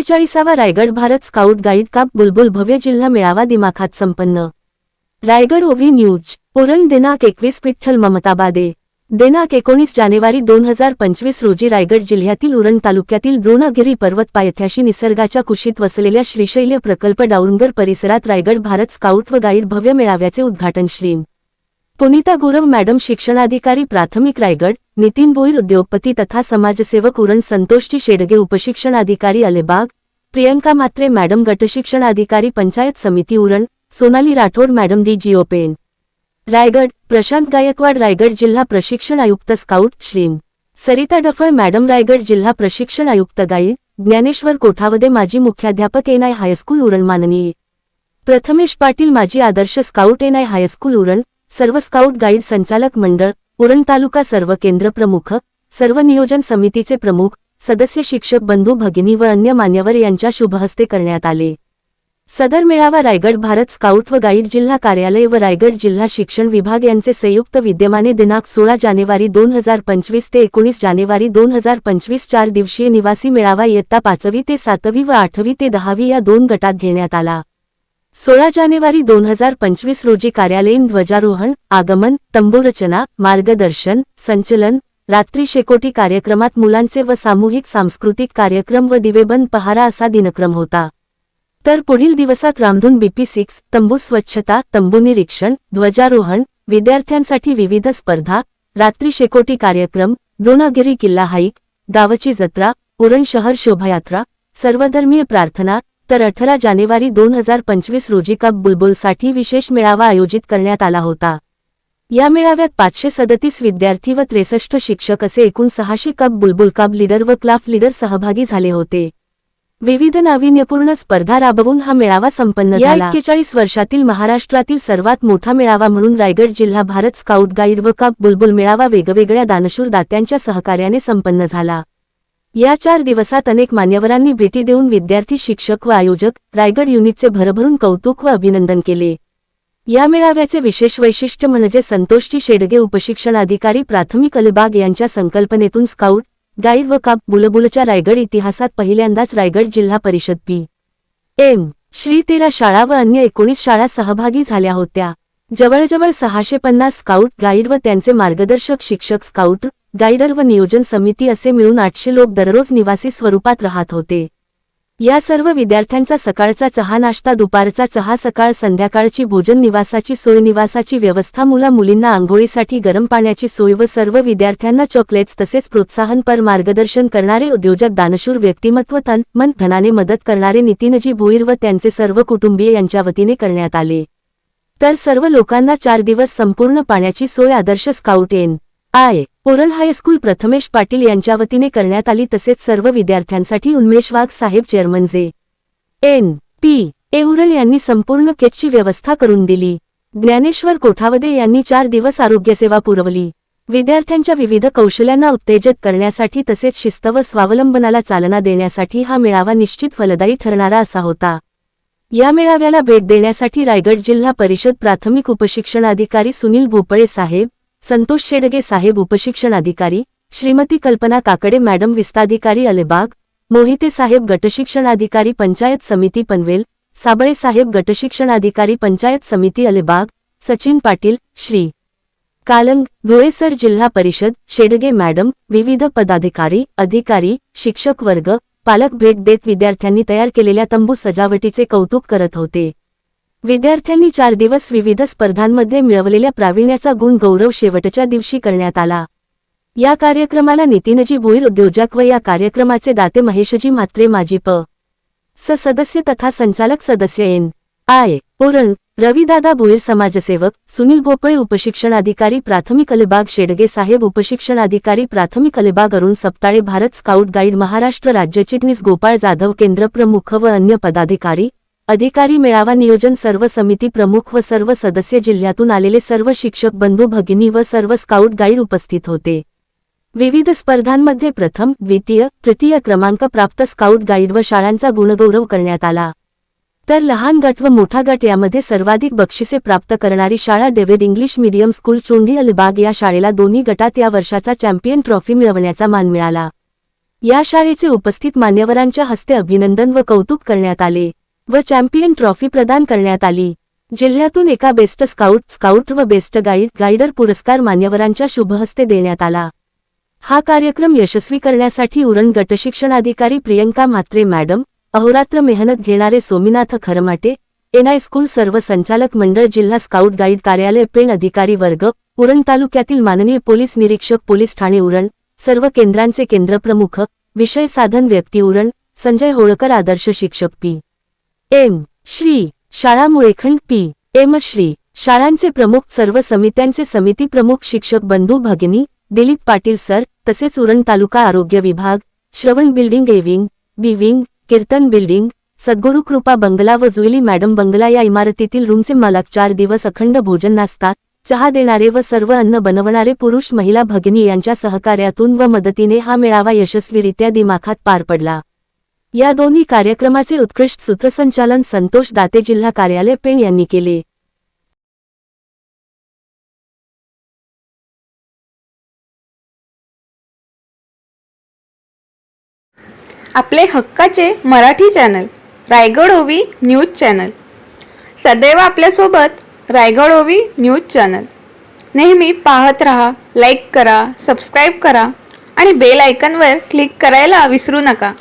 एक्केचाळीसावा Raigad Bharat scout guide cub Bulbul भव्य जिल्हा मेळावा दिमाखात संपन्न. रायगड ओव्ही न्यूज उरण दिनांक एकवीस विठ्ठल ममताबादे दिनांक एकोणीस जानेवारी दोन हजार पंचवीस रोजी रायगड जिल्ह्यातील उरण तालुक्यातील द्रोणगिरी पर्वत पायथ्याशी निसर्गाच्या कुशीत वसलेल्या श्रीशैल्य प्रकल्प डाऊनगर परिसरात रायगड भारत स्काउट व गाईड भव्य मेळाव्याचे उद्घाटन श्री. पुनिता गुरव मॅडम शिक्षणाधिकारी प्राथमिक रायगड नितीन भोईर उद्योगपती तथा समाजसेवक उरण संतोषजी शेडगे उपशिक्षणाधिकारी अलिबाग प्रियंका मात्रे मॅडम गटशिक्षण अधिकारी पंचायत समिती उरण सोनाली राठोड मॅडम डी जिओपेन रायगड प्रशांत गायकवाड रायगड जिल्हा प्रशिक्षण आयुक्त स्काउट श्रीम. सरिता डफळ मॅडम रायगड जिल्हा प्रशिक्षण आयुक्त गाईड ज्ञानेश्वर कोठावदे माजी मुख्याध्यापक एनआय हायस्कूल उरण माननीय. प्रथमेश पाटील माजी आदर्श scout NI high school Uran सर्व स्काउट गाईड संचालक मंडळ उरण तालुका सर्व केंद्र प्रमुख सर्व नियोजन समितीचे प्रमुख सदस्य शिक्षक बंधू भगिनी व अन्य मान्यवर यांच्या शुभहस्ते करण्यात आले. सदर मेळावा रायगड भारत स्काउट व गाईड जिल्हा कार्यालय व रायगड जिल्हा शिक्षण विभाग यांचे संयुक्त विद्यमाने दिनांक सोळा जानेवारी दोन हजार पंचवीस ते एकोणीस जानेवारी दोन हजार पंचवीस चार दिवसीय निवासी मेळावा इयत्ता पाचवी ते सातवी व आठवी ते दहावी या दोन गटात घेण्यात आला. सोळा जानेवारी दोन हजार पंचवीस रोजी कार्यालयीन ध्वजारोहण आगमन तंबूरचना मार्गदर्शन संचलन रात्री शेकोटी कार्यक्रमात मुलांचे व सामूहिक सांस्कृतिक कार्यक्रम व दिवेबंद पहारा असा दिनक्रम होता. तर पुढील दिवसात रामधून बीपी सिक्स तंबू स्वच्छता तंबू निरीक्षण ध्वजारोहण विद्यार्थ्यांसाठी विविध स्पर्धा रात्री शेकोटी कार्यक्रम द्रोणागिरी किल्ला हाईक गावची जत्रा उरण शहर शोभायात्रा सर्वधर्मीय प्रार्थना तर अठरा जानेवारी दोन हजार पंचवीस रोजी कप बुलबुलसाठी विशेष मेळावा आयोजित करण्यात आला होता. या मेळाव्यात पाचशे सदतीस विद्यार्थी व त्रेसष्ट शिक्षक असे एकूण सहाशे कप बुलबुल कप लीडर व क्लाफ लीडर सहभागी झाले होते. विविध नाविन्यपूर्ण स्पर्धा राबवून हा मेळावा संपन्न झाला. एक्केचाळीस वर्षातील महाराष्ट्रातील सर्वात मोठा मेळावा म्हणून रायगड जिल्हा भारत स्काउट गाईड व कप बुलबुल मेळावा वेगवेगळ्या दानशूर दात्यांच्या सहकार्याने संपन्न झाला. या चार दिवसात अनेक मान्यवरांनी भेटी देऊन विद्यार्थी शिक्षक व आयोजक रायगड युनिटचे भरभरून कौतुक व अभिनंदन केले. या मेळाव्याचे विशेष वैशिष्ट्य म्हणजे संतोषजी शेडगे उपशिक्षण अधिकारी प्राथमिक अलिबाग यांच्या संकल्पनेतून स्काउट गाईड व काप बुलबुलच्या रायगड इतिहासात पहिल्यांदाच रायगड जिल्हा परिषद पी. एम. श्री तेरा शाळा व अन्य एकोणीस शाळा सहभागी झाल्या होत्या. जवळजवळ सहाशे पन्नास स्काउट गाईड व त्यांचे मार्गदर्शक शिक्षक स्काउट गाईडर व नियोजन समिती असे मिळून आठशे लोक दररोज निवासी स्वरूपात राहत होते. या सर्व विद्यार्थ्यांचा सकाळचा चहा नाश्ता दुपारचा चहा सकाळ संध्याकाळची भोजन निवासाची सोय निवासाची व्यवस्था मुला मुलींना आंघोळीसाठी गरम पाण्याची सोय व सर्व विद्यार्थ्यांना चॉकलेट्स तसेच प्रोत्साहनपर मार्गदर्शन करणारे उद्योजक दानशूर व्यक्तिमत्व तन मन धनाने मदत करणारे नितीनजी भोईर व त्यांचे सर्व कुटुंबीय यांच्या वतीने करण्यात आले. तर सर्व लोकांना चार दिवस संपूर्ण पाण्याची सोय आदर्श स्काउट एन. आय. ओरल हायस्कूल प्रथमेश पाटील यांच्या वतीने करण्यात आली तसेच सर्व विद्यार्थ्यांसाठी उन्मेश वाघ साहेब चेअरमन जे. एन. पी. एहुरल यांनी संपूर्ण केचची व्यवस्था करून दिली. ज्ञानेश्वर कोठावदे यांनी चार दिवस आरोग्यसेवा पुरवली. विद्यार्थ्यांच्या विविध कौशल्यांना उत्तेजित करण्यासाठी तसेच शिस्त व स्वावलंबनाला चालना देण्यासाठी हा मेळावा निश्चित फलदायी ठरणारा असा होता. या मेळाव्याला भेट देण्यासाठी रायगड जिल्हा परिषद प्राथमिक उपशिक्षणाधिकारी सुनील भोपळे साहेब संतोष शेडगे साहेब उपशिक्षणाधिकारी श्रीमती कल्पना काकडे मॅडम विस्ताधिकारी अलिबाग मोहिते साहेब गटशिक्षणाधिकारी पंचायत समिती पनवेल साबळे साहेब गटशिक्षणाधिकारी पंचायत समिती अलिबाग सचिन पाटील श्री. कालंग धुळेसर जिल्हा परिषद शेडगे मॅडम विविध पदाधिकारी अधिकारी शिक्षक वर्ग पालक भेट देत विद्यार्थ्यांनी तयार केलेल्या तंबू सजावटीचे कौतुक करत होते. विद्यार्थ्यांनी चार दिवस विविध स्पर्धांमध्ये मिळवलेल्या प्रावीण्याचा गुण गौरव शेवटच्या दिवशी करण्यात आला. या कार्यक्रमाला नितीनजी भोईर उद्योजक व या कार्यक्रमाचे दाते महेशजी म्हात्रे माजी प. स. सदस्य तथा संचालक सदस्य एन. आय. ओरण रविदादा भोईर समाजसेवक सुनील भोपळे उपशिक्षणाधिकारी प्राथमिक अलिबाग शेडगे साहेब उपशिक्षणाधिकारी प्राथमिक अलिबाग अरुण सप्ताळे भारत स्काउट गाईड महाराष्ट्र राज्य चिटणीस गोपाळ जाधव केंद्र प्रमुख व अन्य पदाधिकारी अधिकारी मेळावा नियोजन सर्व समिती प्रमुख व सर्व सदस्य जिल्ह्यातून आलेले सर्व शिक्षक बंधू भगिनी व सर्व स्काउट गाईड उपस्थित होते. विविध स्पर्धांमध्ये प्रथम द्वितीय तृतीय क्रमांक प्राप्त स्काउट गाईड व शाळांचा गुणगौरव करण्यात आला. तर लहान गट व मोठा गट यामध्ये सर्वाधिक बक्षिसे प्राप्त करणारी शाळा David English medium school Chondi Alibag या शाळेला दोन्ही गटात या वर्षाचा चॅम्पियन ट्रॉफी मिळवण्याचा मान मिळाला. या शाळेचे उपस्थित मान्यवरांच्या हस्ते अभिनंदन व कौतुक करण्यात आले. व चॅम्पियन ट्रॉफी प्रदान करण्यात आली. जिल्ह्यातून एका बेस्ट स्काउट स्काउट व बेस्ट गाईड गाईडर पुरस्कार मान्यवरांच्या शुभहस्ते देण्यात आला. हा कार्यक्रम यशस्वी करण्यासाठी उरण गटशिक्षणाधिकारी प्रियंका म्हात्रे मॅडम अहोरात्र मेहनत घेणारे सोमीनाथ खरमाटे एनआय स्कूल सर्व संचालक मंडळ जिल्हा स्काउट गाईड कार्यालय पेण अधिकारी वर्ग उरण तालुक्यातील माननीय पोलीस निरीक्षक पोलीस ठाणे उरण सर्व केंद्रांचे केंद्रप्रमुख विषय साधन व्यक्ती उरण संजय होळकर आदर्श शिक्षक पी. एम. श्री. शाळा मुळेखंड पी. एम. श्री. शाळांचे प्रमुख सर्व समित्यांचे समिती प्रमुख शिक्षक बंधू भगिनी दिलीप पाटील सर तसेच उरण तालुका आरोग्य विभाग Shravan building A wing B wing Kirtan building Sadguru Kripa बंगला व जुईली मॅडम बंगला या इमारतीतील रूमचे मालक चार दिवस अखंड भोजन नाश्ता चहा देणारे व सर्व अन्न बनवणारे पुरुष महिला भगिनी यांच्या सहकार्यातून व मदतीने हा मेळावा यशस्वीरित्या दिमाखात पार पडला. या दोन्ही कार्यक्रमाचे उत्कृष्ट सूत्रसंचालन संतोष दाते जिल्हा कार्यालय पेण यांनी केले. आपले हक्काचे मराठी चॅनल रायगड ओवी न्यूज चॅनल. सदैव आपल्यासोबत रायगड ओवी न्यूज चॅनल. नेहमी पाहत रहा लाईक करा सबस्क्राईब करा आणि बेल आयकनवर क्लिक करायला विसरू नका.